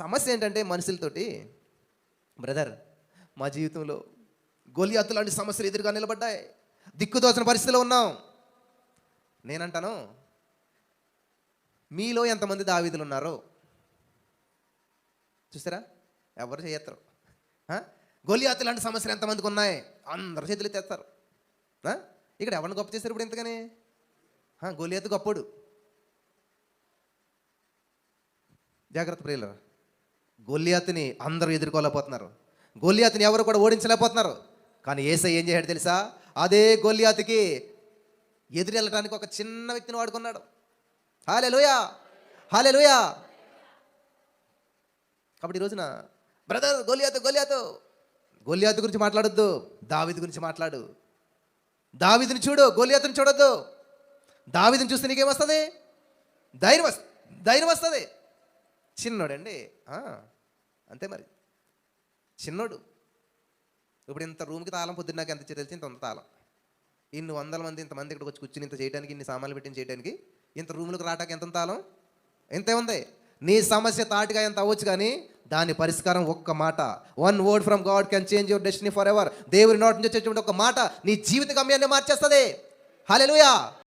సమస్య ఏంటంటే మనుషులతోటి బ్రదర్ మా జీవితంలో గొలియాతు లాంటి సమస్యలు ఎదురుగా నిలబడ్డాయి. దిక్కుదోచిన పరిస్థితిలో ఉన్నాం. నేనంటాను మీలో ఎంతమంది దావీదులు ఉన్నారో చూసారా ఎవరు చేయత్తరు? గొలియాతు లాంటి సమస్యలు ఎంతమందికి ఉన్నాయి? అందరు చేతులు తెస్తారు ఇక్కడ ఎవరిని గొప్ప చేశారు ఇప్పుడు ఎంతగానే గొలియాతు గొప్పడు జాగ్రత్త ప్రియులరా. గొల్లియాతిని అందరూ ఎదుర్కోలేకపోతున్నారు. గొల్లియాతిని ఎవరు కూడా ఓడించలేకపోతున్నారు. కానీ ఏసై ఏం చేశాడు తెలుసా? అదే గొల్లియాతికి ఎదురు వెళ్ళడానికి ఒక చిన్న వ్యక్తిని వాడుకున్నాడు. హాలే లోయా హాలే లోయా కాబట్టి ఈ రోజున బ్రదర్ గొలియాతు గొలియాతు గొలియాతు గురించి మాట్లాడొద్దు. దావిది గురించి మాట్లాడు. దావిదిని చూడు గొలియాతుని చూడొద్దు. దావిదిని చూస్తే నీకేమొస్తుంది ధైర్యం ధైర్యం వస్తుంది. చిన్నోడండి. అంతే మరి. చిన్నోడు. ఇప్పుడు ఇంత రూమ్కి తాళం పొద్దున్నాక ఎంత తెలిసి ఇంత తాళం. ఇన్ని వందల మంది ఇంతమంది ఇక్కడికి వచ్చి కూర్చుని ఇంత చేయడానికి ఇన్ని సామాన్లు పెట్టిన చేయడానికి ఇంత రూమ్లకు రావడానికి ఎంత తాళం? ఇంతే ఉంది. నీ సమస్య తాటిగా ఎంత అవ్వచ్చు కానీ దాని పరిష్కారం ఒక్క మాట. One word from God can change your destiny forever దేవుని నోటి నుంచి వచ్చేటువంటి ఒక మాట నీ జీవిత గమ్యాన్ని మార్చేస్తుంది. హాలెలుయా